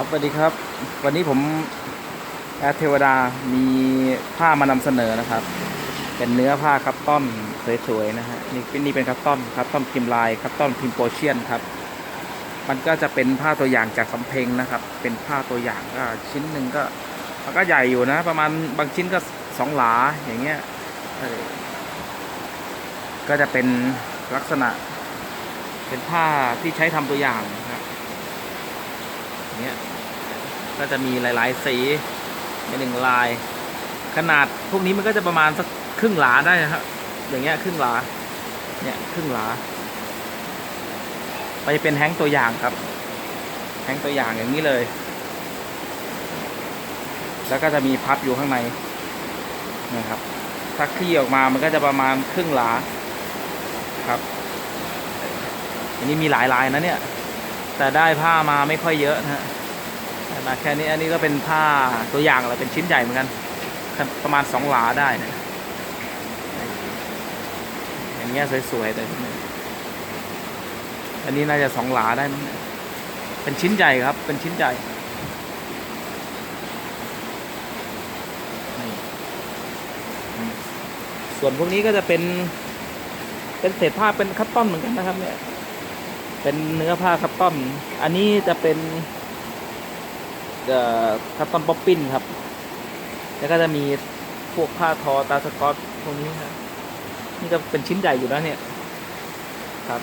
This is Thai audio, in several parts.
ครับสวัสดีครับ วันนี้ผมแอดเทวดามีผ้ามานำเสนอนะครับ เป็นเนื้อผ้าคัตตอนสวยๆนะฮะนี่นี่เป็นคัตตอนคัตตอนพิมพ์ลายคัตตอนพิมพ์โปรเชียนครับ มันก็จะเป็นผ้าตัวอย่างจากสำเพ็งนะครับ เป็นผ้าตัวอย่างก็ชิ้นหนึ่งก็มันก็ใหญ่อยู่นะ ประมาณบางชิ้นก็สองหลาอย่างเงี้ยก็จะเป็นลักษณะ เป็นผ้าที่ใช้ทำตัวอย่างนะครับเนี้ย ก็จะมีหลายๆสีในหนึ่งลาย ขนาดพวกนี้มันก็จะประมาณสักครึ่งหลาได้นะครับอย่างเงี้ยครึ่งหลาเนี่ยครึ่งหลา ไปเป็นแฮงตัวอย่างครับ แฮงตัวอย่างอย่างนี้เลย แล้วก็จะมีพับอยู่ข้างในนะครับถ้าคลี่ออกมามันก็จะประมาณครึ่งหลาครับอันนี้มีหลายลายนะเนี่ย แต่ได้ผ้ามาไม่ค่อยเยอะนะฮะ ได้มาแค่นี้อันนี้ก็เป็นผ้าตัวอย่างอะไรเป็นชิ้นใหญ่เหมือนกัน ประมาณสองหลาได้นะอย่างเงี้ยสวยๆเลยอันนี้น่าจะสองหลาได้มั้งเป็นชิ้นใหญ่ครับ เป็นชิ้นใหญ่ส่วนพวกนี้ก็จะเป็น เป็นเศษผ้าเป็นคัตตอนเหมือนกันนะครับ เนี่ย เป็นเนื้อผ้าคัตตอน อันนี้จะเป็น คัตตอนป๊อปปิ้นครับ แล้วก็จะมีพวกผ้าทอตาสกอตพวกนี้ครับนี่ก็เป็นชิ้นใหญ่อยู่นะเนี่ยครับ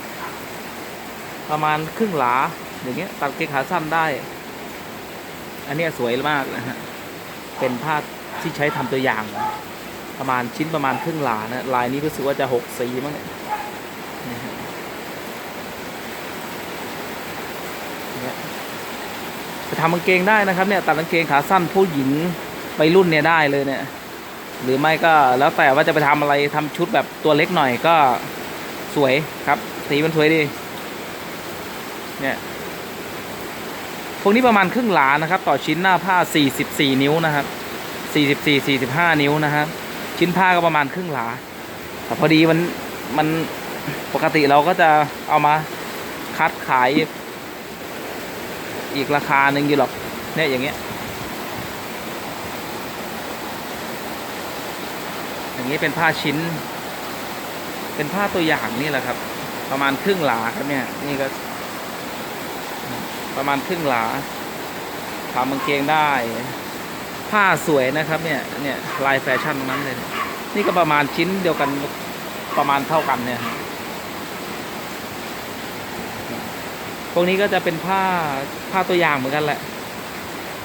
ประมาณครึ่งหลาอย่างเงี้ยตัดเกงขาสั้นได้ อันนี้สวยมากนะฮะเป็นผ้าที่ใช้ทำตัวอย่าง ประมาณชิ้นประมาณครึ่งหลานะลายนี้รู้สึกว่าจะหกสีมั้งเนี่ย ไปทำกางเกงได้นะครับเนี่ยตัดกางเกงขาสั้นผู้หญิงไปรุ่นเนี่ยได้เลยเนี่ย หรือไม่ก็แล้วแต่ว่าจะไปทำอะไรทำชุดแบบตัวเล็กหน่อยก็สวยครับ สีมันสวยดี เนี่ยพวกนี้ประมาณครึ่งหลานะครับ ต่อชิ้นหน้าผ้า 44 นิ้วนะครับ 44 45 นิ้วนะครับ ชิ้นผ้าก็ประมาณครึ่งหลา แต่พอดีมันมันปกติเราก็จะเอามาคัดขาย อีกราคาหนึ่งอยู่หรอกเนี่ยอย่างเงี้ย อย่างนี้เป็นผ้าชิ้น เป็นผ้าตัวอย่างนี่แหละครับ ประมาณครึ่งหลาครับเนี่ย นี่ก็ประมาณครึ่งหลาทำกางเกงได้ ผ้าสวยนะครับเนี่ย เนี่ยลายแฟชั่นตรงนั้นเลย นี่ก็ประมาณชิ้นเดียวกันประมาณเท่ากันเนี่ย พวกนี้ก็จะเป็นผ้าผ้าตัวอย่างเหมือนกันแหละ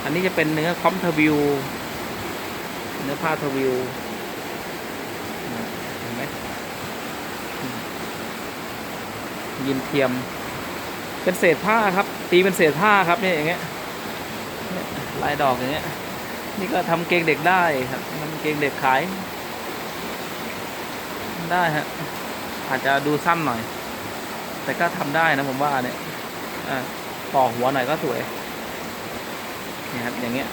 อันนี้จะเป็นเนื้อคอมทวิว เนื้อผ้าทวิวเห็นไหมยินเทียม เป็นเศษผ้าครับ ตีเป็นเศษผ้าครับเนี่ยอย่างเงี้ยลายดอกอย่างเงี้ย นี่ก็ทำเกงเด็กได้ครับทำเกงเด็กขาย ได้ฮะอาจจะดูสั้นหน่อย แต่ก็ทำได้นะผมว่าเนี่ย ต่อหัวหน่อยก็สวยนี่ครับอย่างเงี้ย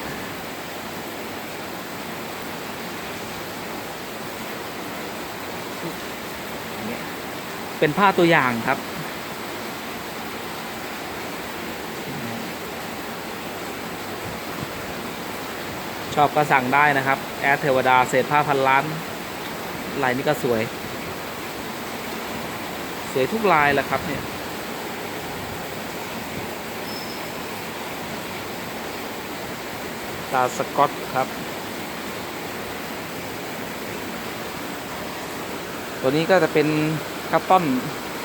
อย่างเงี้ยเป็นผ้าตัวอย่างครับ ชอบก็สั่งได้นะครับ แอดเทวดาเศษผ้าพันล้านลายนี้ก็สวย สวยทุกลายแหละครับเนี่ยาสกอตครับ ตัวนี้ก็จะเป็นคัตตอน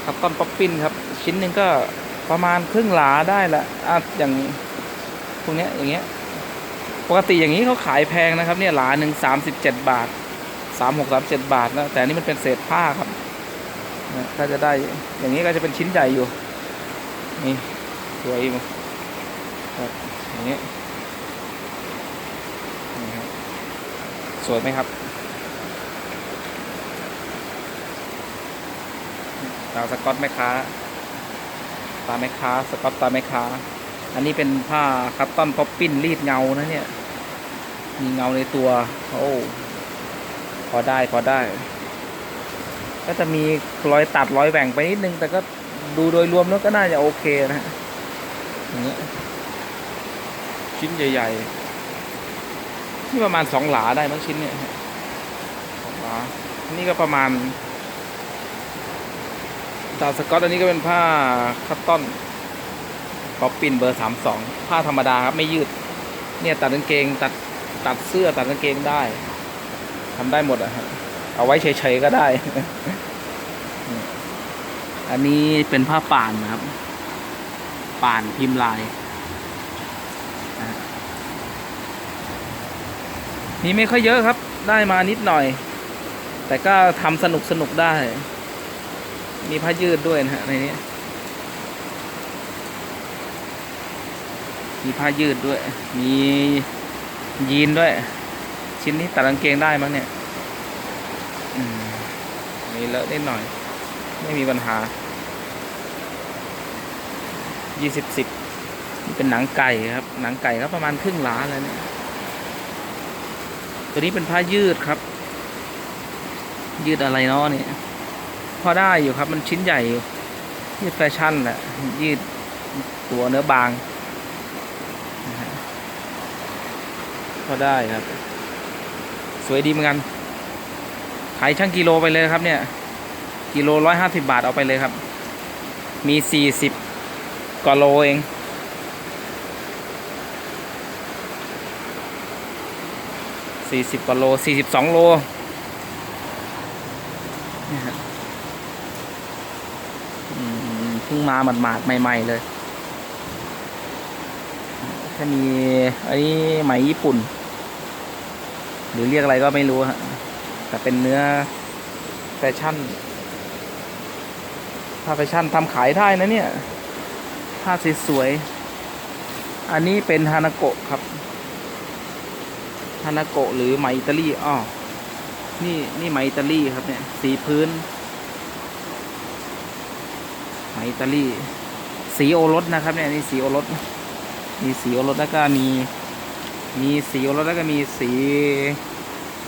คัตตอนป๊อปปิ้นครับ ชิ้นหนึ่งก็ประมาณครึ่งหลาได้ละอะอย่างพวกเนี้ยอย่างเงี้ยปกติอย่างนี้เขาขายแพงนะครับเนี่ยหลาหนึ่งสามสิบเจ็ดบาทสามหกสามเจ็ดบาทนะแต่นี่มันเป็นเศษผ้าครับนะถ้าจะได้อย่างนี้ก็จะเป็นชิ้นใหญ่อยู่นี่สวยอยู่ครับอย่างนี้นี่ครับ สวยไหมครับตาสกอตแม่ค้า ตาแม่ค้า สกอตตาแม่ค้า อันนี้เป็นผ้าคัตตอนป๊อปปิ้นรีดเงานะเนี่ย มีเงาในตัว โอ้พอได้พอได้ ก็จะมีรอยตัดรอยแหว่งไปนิดนึง แต่ก็ดูโดยรวมแล้วก็น่าจะโอเคนะฮะอย่างเงี้ยชิ้นใหญ่ ๆ นี่ประมาณสองหลาได้มั้งชิ้นเนี่ยสองหลานี่ก็ประมาณดาวสกอตอันนี้ก็เป็นผ้าคัตตอนป๊อปปินเบอร์สามสองผ้าธรรมดาครับไม่ยืด เนี่ยตัดกางเกงตัดตัดเสื้อตัดกางเกงได้ทำได้หมดอะฮะเอาไว้เฉยๆก็ได้ อันนี้เป็นผ้าป่านนะครับ ป่านพิมพ์ลายนะฮะ นี่ไม่ค่อยเยอะครับ ได้มานิดหน่อย แต่ก็ทำสนุกสนุกได้ มีผ้ายืดด้วยนะฮะในนี้ มีผ้ายืดด้วย มียีนด้วย ชิ้นนี้ตัดกางเกงได้มั้งเนี่ยมีเลอะนิดหน่อย ไม่มีปัญหายี่สิบสิบเป็นหนังไก่ครับ หนังไก่ก็ประมาณครึ่งหลาแล้วเนี่ย ตัวนี้เป็นผ้ายืดครับ ยืดอะไรเนาะเนี่ยพอได้อยู่ครับ มันชิ้นใหญ่อยู่ยืดแฟชั่นแหละยืดตัวเนื้อบางพอได้ครับ สวยดีเหมือนกัน ขายช่างกิโลไปเลยครับเนี่ย กิโลร้อยห้าสิบาทเอาไปเลยครับ มีสี่สิบกว่าโลเอง สี่สิบกว่าโลสี่สิบสองโลเนี่ฮะเพิ่งมาหมาดๆใหม่ ๆ เลยถ้ามีอันนี้ไหมญี่ปุ่น หรือเรียกอะไรก็ไม่รู้ฮะแต่เป็นเนื้อแฟชั่น ถ้าแฟชั่นทำขายได้นะเนี่ยผ้าสวยๆอันนี้เป็นฮานาโกะครับ ฮานาโกะหรือไหมอิตาลีอ้อนี่นี่ไหมอิตาลีครับเนี่ย สีพื้น ไหมอิตาลี สีโอรสนะครับเนี่ยนี่สีโอรส มีสีโอรสแล้วก็มี มีสีโอรสแล้วก็มีสี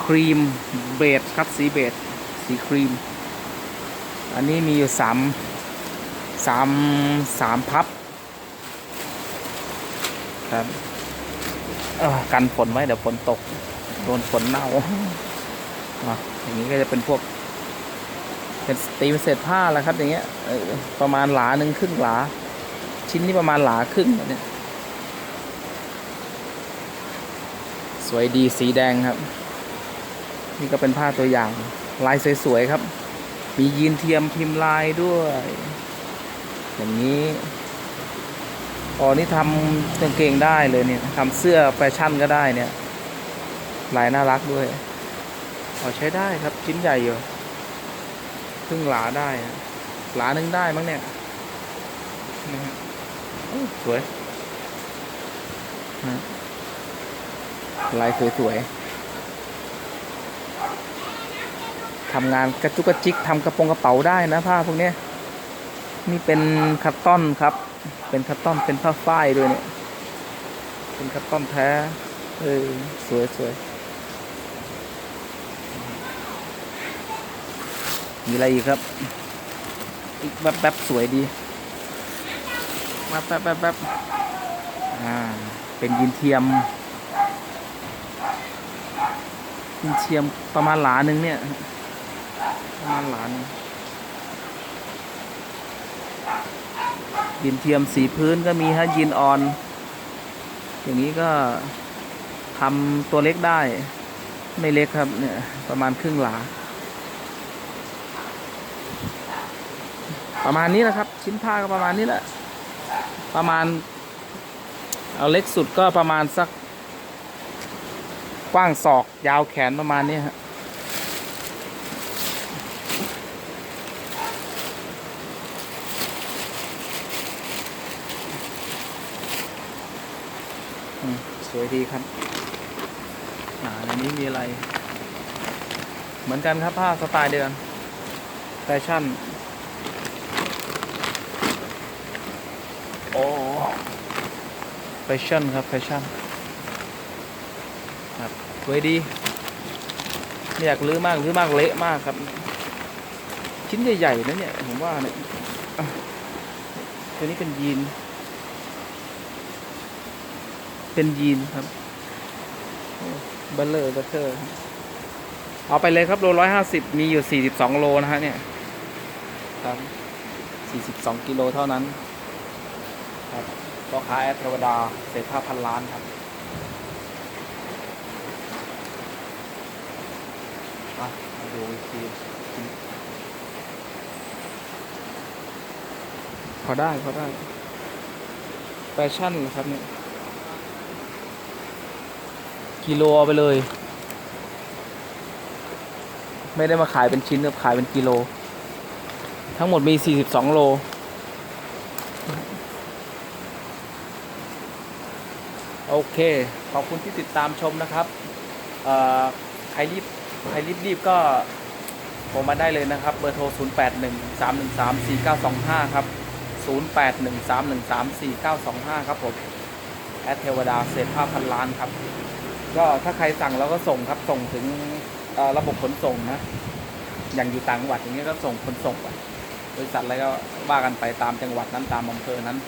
ครีมเบจครับสีเบจสีครีม อันนี้มีอยู่สามสามสามพับครับ กันฝนไว้เดี๋ยวฝนตก โดนฝนเน่าอย่างนี้ก็จะเป็นพวก เป็นตีเป็นเศษผ้าแล้วครับ อย่างเงี้ยประมาณหลาหนึ่งครึ่งหลา ชิ้นนี้ประมาณหลาครึ่งเนี่ยสวยดีสีแดงครับ นี่ก็เป็นผ้าตัวอย่าง ลายสวยๆครับ มียีนเทียมพิมพ์ลายด้วย อย่างนี้ อ๋อนี่ทำกางเกงได้เลยเนี่ยทำเสื้อแฟชั่นก็ได้เนี่ย ลายน่ารักด้วยอ๋อใช้ได้ครับชิ้นใหญ่อยู่ครึ่งหลาได้หลาหนึ่งได้มั้งเนี่ยนะฮะสวยลายสวยๆทำงานกระจุกกระจิกทำกระโปรงกระเป๋าได้นะผ้าพวกนี้นี่เป็นคัตตอนครับ เป็นคัตตอนเป็นผ้าฝ้ายด้วยเนี่ย เป็นคัตตอนแท้ เออ สวยสวยมีอะไรอีกครับ อีกแบบแบบสวยดีมาแป๊บแป๊บแป๊บอ่า เป็นยินเทียม ยินเทียมประมาณหลาหนึ่งเนี่ย ประมาณหลาหนึ่ง ยินเทียมสีพื้นก็มีฮะยินออน อย่างนี้ก็ทำตัวเล็กได้ ไม่เล็กครับเนี่ยประมาณครึ่งหลา ประมาณนี้แหละครับ ชิ้นผ้าก็ประมาณนี้แหละ ประมาณ เอาเล็กสุดก็ประมาณสัก กว้างศอกยาวแขนประมาณนี้ฮะอื สวยดีครับอ่าในนี้มีอะไร เหมือนกันครับผ้าสไตล์เดียวกันแฟชั่น โอ้แฟชั่นครับแฟชั่นครับสวยดีไม่อยากลื้อมากลื้อมากเละมากครับ ชิ้นใหญ่ๆนะเนี่ย ผมว่าเนี่ยอะตัวนี้เป็นยีน เป็นยีนครับโอ้เบลเลอร์เบลเตอร์ครับเอาไปเลยครับโลร้อยห้าสิบมีอยู่สี่สิบสองโลนะฮะเนี่ยครับสี่สิบสองกิโลเท่านั้น ครับพ่อค้าแอดเทวดาเศษผ้าพันล้านครับอะมาดูอีกทีพอได้พอได้แฟชั่นเหรอครับเนี่ย กิโลเอาไปเลย ไม่ได้มาขายเป็นชิ้นครับขายเป็นกิโล ทั้งหมดมี 42 โล โอเค ขอบคุณที่ติดตามชมนะครับใครรีบใครรีบรีบก็โทรมาได้เลยนะครับ เบอร์โทร 0 8 1 3 1 3 4 9 2 5 ครับ 0 8 1 3 1 3 4 9 2 5 ครับผม แอดเทวดาเศษผ้าพันล้านครับ ก็ถ้าใครสั่งเราก็ส่งครับส่งถึงระบบขนส่งนะ อย่างอยู่ต่างจังหวัดอย่างเงี้ยก็ส่งขนส่งไปบริษัทอะไรก็ว่ากันไปตามจังหวัดนั้นตามอำเภอนั้น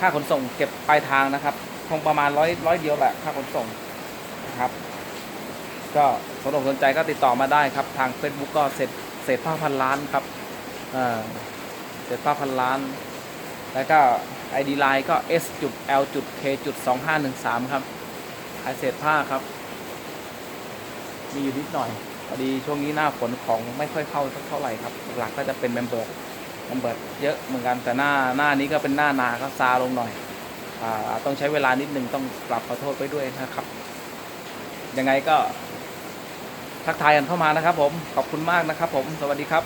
ค่าขนส่งเก็บปลายทางนะครับคงประมาณร้อยร้อยเดียวแหละค่าขนส่งนะครับ ก็สนอกสนใจก็ติดต่อมาได้ครับ ทาง Facebook ก็เศษเศษผ้าพันล้านครับเออเศษผ้าพันล้าน แล้วก็ ID Line ก็ s จุด l จุด k จุด2513 ครับ ขายเศษผ้าครับ มีอยู่นิดหน่อยพอดีช่วงนี้หน้าฝนของไม่ค่อยเข้าสักเท่าไหร่ครับ หลักก็จะเป็นแมมเบิร์ดแมมเบิร์ดเยอะเหมือนกันแต่หน้าหน้านี้ก็เป็นหน้านาก็ซาลงหน่อยอ่าต้องใช้เวลานิดนึงต้องปรับขอโทษไปด้วยนะครับ ยังไงก็ทักทายกันเข้ามานะครับผมขอบคุณมากนะครับผมสวัสดีครับ